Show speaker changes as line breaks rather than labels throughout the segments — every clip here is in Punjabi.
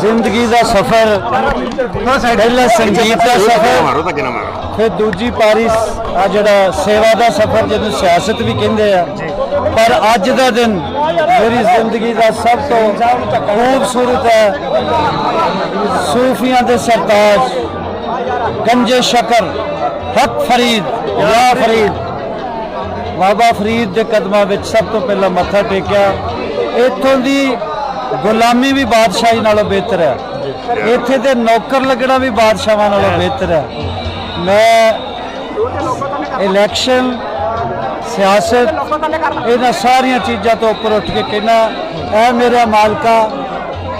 ਜ਼ਿੰਦਗੀ ਦਾ ਸਫ਼ਰ, ਪਹਿਲਾ ਸੰਗੀਤ ਦਾ ਸਫ਼ਰ, ਫਿਰ ਦੂਜੀ ਪਾਰੀ ਆ ਜਿਹੜਾ ਸੇਵਾ ਦਾ ਸਫ਼ਰ ਜਿਹਨੂੰ ਸਿਆਸਤ ਵੀ ਕਹਿੰਦੇ ਆ। ਪਰ ਅੱਜ ਦਾ ਦਿਨ ਮੇਰੀ ਜ਼ਿੰਦਗੀ ਦਾ ਸਭ ਤੋਂ ਖੂਬਸੂਰਤ ਹੈ। ਸੂਫੀਆਂ ਦੇ ਸਰਤਾਜ, ਗੰਜੇ ਸ਼ਕਰ, ਹਕ ਫਰੀਦ, ਯਾ ਫਰੀਦ। ਬਾਬਾ ਫਰੀਦ ਦੇ ਕਦਮਾਂ ਵਿੱਚ ਸਭ ਤੋਂ ਪਹਿਲਾਂ ਮੱਥਾ ਟੇਕਿਆ। ਇੱਥੋਂ ਦੀ ਗੁਲਾਮੀ ਵੀ ਬਾਦਸ਼ਾਹੀ ਨਾਲੋਂ ਬਿਹਤਰ ਹੈ। ਇੱਥੇ ਦੇ ਨੌਕਰ ਲੱਗਣਾ ਵੀ ਬਾਦਸ਼ਾਹਾਂ ਨਾਲੋਂ ਬਿਹਤਰ ਹੈ। ਮੈਂ ਇਲੈਕਸ਼ਨ ਸਿਆਸਤ, ਇਹਨਾਂ ਸਾਰੀਆਂ ਚੀਜ਼ਾਂ ਤੋਂ ਉੱਪਰ ਉੱਠ ਕੇ ਕਹਿਣਾ ਇਹ ਮੇਰਾ ਮਾਲਕਾ,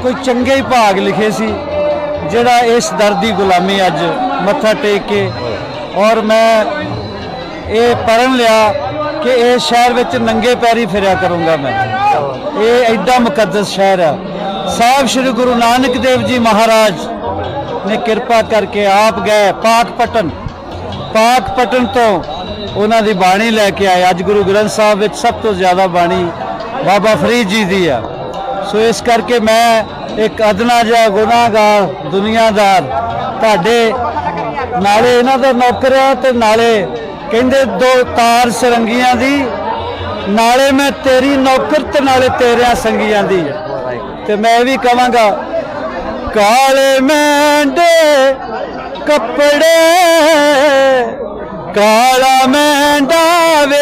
ਕੋਈ ਚੰਗੇ ਹੀ ਭਾਗ ਲਿਖੇ ਸੀ, ਜਿਹੜਾ ਇਸ ਦਰ ਦੀ ਗੁਲਾਮੀ ਅੱਜ ਮੱਥਾ ਟੇਕ ਕੇ ਔਰ ਮੈਂ ਇਹ ਪੜਨ ਲਿਆ ਕਿ ਇਸ ਸ਼ਹਿਰ ਵਿੱਚ ਨੰਗੇ ਪੈਰੀ ਫਿਰਿਆ ਕਰੂੰਗਾ ਮੈਂ। ਇਹ ਐਡਾ ਮੁਕੱਦਸ ਸ਼ਹਿਰ ਹੈ ਸਾਹਿਬ ਸ੍ਰੀ ਗੁਰੂ ਨਾਨਕ ਦੇਵ ਜੀ ਮਹਾਰਾਜ ਨੇ ਕਿਰਪਾ ਕਰਕੇ ਆਪ ਗਏ ਪਾਕ ਪਟਨ। ਪਾਕ ਪਟਨ ਤੋਂ ਉਹਨਾਂ ਦੀ ਬਾਣੀ ਲੈ ਕੇ ਆਏ। ਅੱਜ ਗੁਰੂ ਗ੍ਰੰਥ ਸਾਹਿਬ ਵਿੱਚ ਸਭ ਤੋਂ ਜ਼ਿਆਦਾ ਬਾਣੀ ਬਾਬਾ ਫਰੀਦ ਜੀ ਦੀ ਆ। ਸੋ ਇਸ ਕਰਕੇ ਮੈਂ ਇੱਕ ਅਦਨਾ ਜਿਹਾ ਗੁਨਾਹਗਾਰ, ਦੁਨੀਆਦਾਰ, ਤੁਹਾਡੇ ਨਾਲੇ ਇਹਨਾਂ ਦਾ ਨੌਕਰ ਆ ਤੇ ਨਾਲੇ ਕਹਿੰਦੇ ਦੋ ਤਾਰ ਸਰੰਗੀਆਂ ਦੀ ਨਾਲੇ ਮੈਂ ਤੇਰੀ ਨੌਕਰ ਤੇ ਨਾਲੇ ਤੇਰਿਆਂ ਸੰਗੀਆਂ ਦੀ ਤੇ ਮੈਂ ਇਹ ਵੀ ਕਵਾਂਗਾ, ਕਾਲੇ ਮੈਂਡੇ ਕੱਪੜੇ, ਕਾਲਾ ਮੈਂਡਾ ਵੇਸ,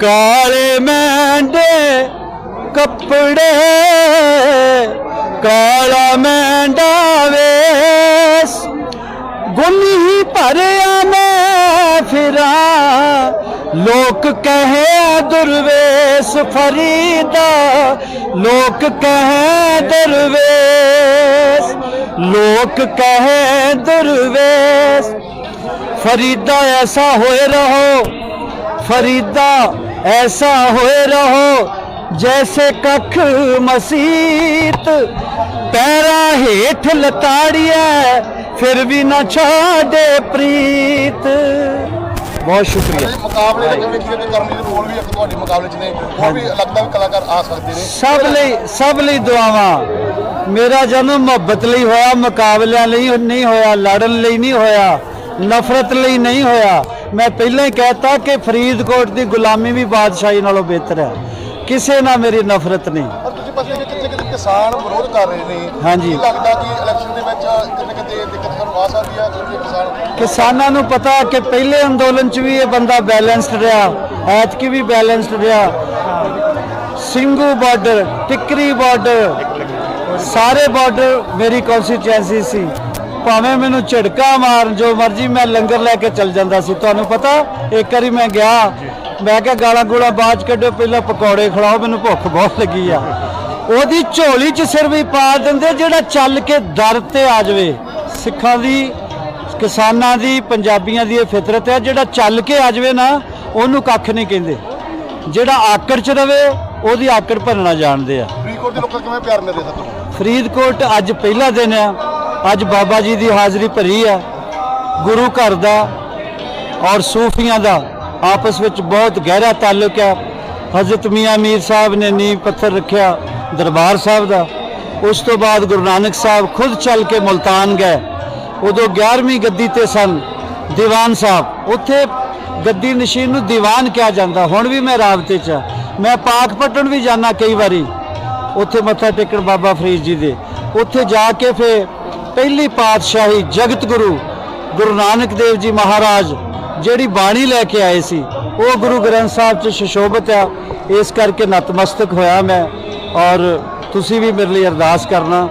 ਕਾਲੇ ਮੈਂਡੇ ਕੱਪੜੇ, ਕਾਲਾ ਮੈਂਡਾ ਵੇਸ। ਹੀ ਭਰਿਆ ਮੈਂ ਫਿਰਾਂ ਲੋਕ ਕਹੇ ਦੁਰਵੇਸ਼ ਫਰੀਦਾ ਲੋਕ ਕਹੇ ਦੁਰਵੇਸ਼ ਲੋਕ ਕਹੇ ਦੁਰਵੇਸ਼ ਫਰੀਦਾ ਐਸਾ ਹੋਏ ਰਹੋ ਫਰੀਦਾ ਐਸਾ ਹੋਏ ਰਹੋ ਜੈਸੇ ਕਖ ਮਸੀਤ ਪੈਰਾਂ ਹੇਠ ਲਤਾੜੀਐ ਫਿਰ ਵੀ ਨਾ ਛਾੜੇ ਪ੍ਰੀਤ ਬਹੁਤ ਸ਼ੁਕਰੀਆ।
ਮੁਕਾਬਲੇ ਦੇ ਜਿਹੜੇ ਜਿਹੜੇ ਕਰਨ ਦੇ ਰੋਲ ਵੀ ਇੱਕ ਤੁਹਾਡੇ ਮੁਕਾਬਲੇ 'ਚ ਨੇ। ਹੋਰ ਵੀ ਲੱਗਦਾ ਵੀ ਕਲਾਕਾਰ ਆ ਸਕਦੇ ਨੇ।
ਸਭ ਲਈ ਸਭ ਲਈ ਦੁਆਵਾਂ। ਮੇਰਾ ਜਨਮ ਮੁਹੱਬਤ ਲਈ ਹੋਇਆ ਮੁਕਾਬਲਿਆਂ ਲਈ ਨਹੀਂ ਹੋਇਆ ਲੜਨ ਲਈ ਨਹੀਂ ਹੋਇਆ ਨਫ਼ਰਤ ਲਈ ਨਹੀਂ ਹੋਇਆ। ਮੈਂ ਪਹਿਲਾਂ ਹੀ ਕਹਿਤਾ ਕਿ ਫਰੀਦਕੋਟ ਦੀ ਗੁਲਾਮੀ ਵੀ ਬਾਦਸ਼ਾਹੀ ਨਾਲੋਂ ਬਿਹਤਰ ਹੈ। ਕਿਸੇ ਨਾਲ ਮੇਰੀ ਨਫ਼ਰਤ ਨਹੀਂ।
ਪਾਸੇ ਕਿਤੇ ਕਿਤੇ ਕਿਸਾਨ ਵਿਰੋਧ ਕਰ ਰਹੇ ਨੇ
ਹਾਂਜੀ।
ਕੀ ਲੱਗਦਾ ਕਿ ਇਲੈਕਸ਼ਨ ਦੇ ਵਿੱਚ ਕਿਤੇ ਕਿਤੇ ਦਿੱਕਤ ਤੁਹਾਨੂੰ ਆ ਸਕਦੀ ਆ ਕਿਉਂਕਿ ਕਿਸਾਨ
ਕਿਸਾਨਾਂ ਨੂੰ ਪਤਾ ਕਿ ਪਹਿਲੇ ਅੰਦੋਲਨ 'ਚ ਵੀ ਇਹ ਬੰਦਾ ਬੈਲੈਂਸਡ ਰਿਹਾ ਐਤਕੀ ਵੀ ਬੈਲੈਂਸਡ ਰਿਹਾ। ਸਿੰਘੂ ਬਾਰਡਰ ਟਿਕਰੀ ਬਾਰਡਰ ਸਾਰੇ ਬਾਰਡਰ ਮੇਰੀ ਕਨਸਟੀਚੁਐਂਸੀ ਸੀ। ਭਾਵੇਂ ਮੈਨੂੰ ਝਟਕਾ ਮਾਰਨ ਜੋ ਮਰਜ਼ੀ ਮੈਂ ਲੰਗਰ ਲੈ ਕੇ ਚੱਲ ਜਾਂਦਾ ਸੀ ਤੁਹਾਨੂੰ ਪਤਾ ਇੱਕ ਵਾਰੀ ਮੈਂ ਗਿਆ ਮੈਂ ਕਿਹਾ ਗਾਲਾਂ ਗੋਲਾ ਬਾਜ ਕੱਢੋ ਪਹਿਲਾਂ ਪਕੌੜੇ ਖਿਲਾਓ ਮੈਨੂੰ ਭੁੱਖ ਬਹੁਤ ਲੱਗੀ ਆ। ਉਹਦੀ ਝੋਲੀ 'ਚ ਸਿਰ ਵੀ ਪਾ ਦਿੰਦੇ ਜਿਹੜਾ ਚੱਲ ਕੇ ਦਰ ਤੇ ਆ ਜਾਵੇ। ਸਿੱਖਾਂ ਦੀ ਕਿਸਾਨਾਂ ਦੀ ਪੰਜਾਬੀਆਂ ਦੀ ਇਹ ਫਿਤਰਤ ਹੈ ਜਿਹੜਾ ਚੱਲ ਕੇ ਆ ਜਾਵੇ ਨਾ ਉਹਨੂੰ ਕੱਖ ਨਹੀਂ ਕਹਿੰਦੇ। ਜਿਹੜਾ ਆਕੜ 'ਚ ਰਵੇ ਉਹਦੀ ਆਕੜ ਭੰਨਣਾ ਜਾਣਦੇ ਆ।
ਫਰੀਦਕੋਟ ਦੇ ਲੋਕਾਂ ਕਿਵੇਂ ਪਿਆਰ ਮਿਲ ਰਿਹਾ ਤੁਹਾਨੂੰ
ਫਰੀਦਕੋਟ ਅੱਜ ਪਹਿਲਾ ਦਿਨ ਆ ਅੱਜ ਬਾਬਾ ਜੀ ਦੀ ਹਾਜ਼ਰੀ ਭਰੀ ਆ। ਗੁਰੂ ਘਰ ਦਾ ਔਰ ਸੂਫੀਆਂ ਦਾ ਆਪਸ ਵਿੱਚ ਬਹੁਤ ਗਹਿਰਾ ਤਾਲੁਕ ਆ। ਹਜ਼ਰਤ ਮੀਆਂ ਮੀਰ ਸਾਹਿਬ ਨੇ ਨੀਂਹ ਪੱਥਰ ਰੱਖਿਆ। ਦਰਬਾਰ ਸਾਹਿਬ ਦਾ। ਉਸ ਤੋਂ ਬਾਅਦ ਗੁਰੂ ਨਾਨਕ ਸਾਹਿਬ ਖੁਦ ਚੱਲ ਕੇ ਮੁਲਤਾਨ ਗਏ। ਉਦੋਂ 11ਵੀਂ ਗੱਦੀ ਤੇ ਸਨ ਦੀਵਾਨ ਸਾਹਿਬ। ਉੱਥੇ ਗੱਦੀ ਨਸ਼ੀਨ ਨੂੰ ਦੀਵਾਨ ਕਿਹਾ ਜਾਂਦਾ। ਹੁਣ ਵੀ ਮੈਂ ਰਾਬਤੇ 'ਚ ਆ। ਮੈਂ ਪਾਕ ਪਟਨ ਵੀ ਜਾਣਾ ਕਈ ਵਾਰੀ। ਉੱਥੇ ਮੱਥਾ ਟੇਕਣ ਬਾਬਾ ਫਰੀਦ ਜੀ ਦੇ। ਉੱਥੇ ਜਾ ਕੇ ਫੇ ਪਹਿਲੀ ਪਾਤਸ਼ਾਹੀ ਜਗਤ ਗੁਰੂ ਗੁਰੂ ਨਾਨਕ ਦੇਵ ਜੀ ਮਹਾਰਾਜ ਜਿਹੜੀ ਬਾਣੀ ਲੈ ਕੇ ਆਏ ਸੀ। ਉਹ ਗੁਰੂ ਗ੍ਰੰਥ ਸਾਹਿਬ 'ਚ ਸ਼ਸ਼ੋਭਤ ਆ। ਇਸ ਕਰਕੇ ਨਤਮਸਤਕ ਹੋਇਆ ਮੈਂ। ਔਰ ਤੁਸੀਂ ਵੀ ਮੇਰੇ ਲਈ ਅਰਦਾਸ ਕਰਨਾ,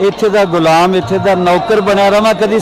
ਇੱਥੇ ਦਾ ਗੁਲਾਮ, ਇੱਥੇ ਦਾ ਨੌਕਰ ਬਣਿਆ ਰਵਾਂ ਕਦੀ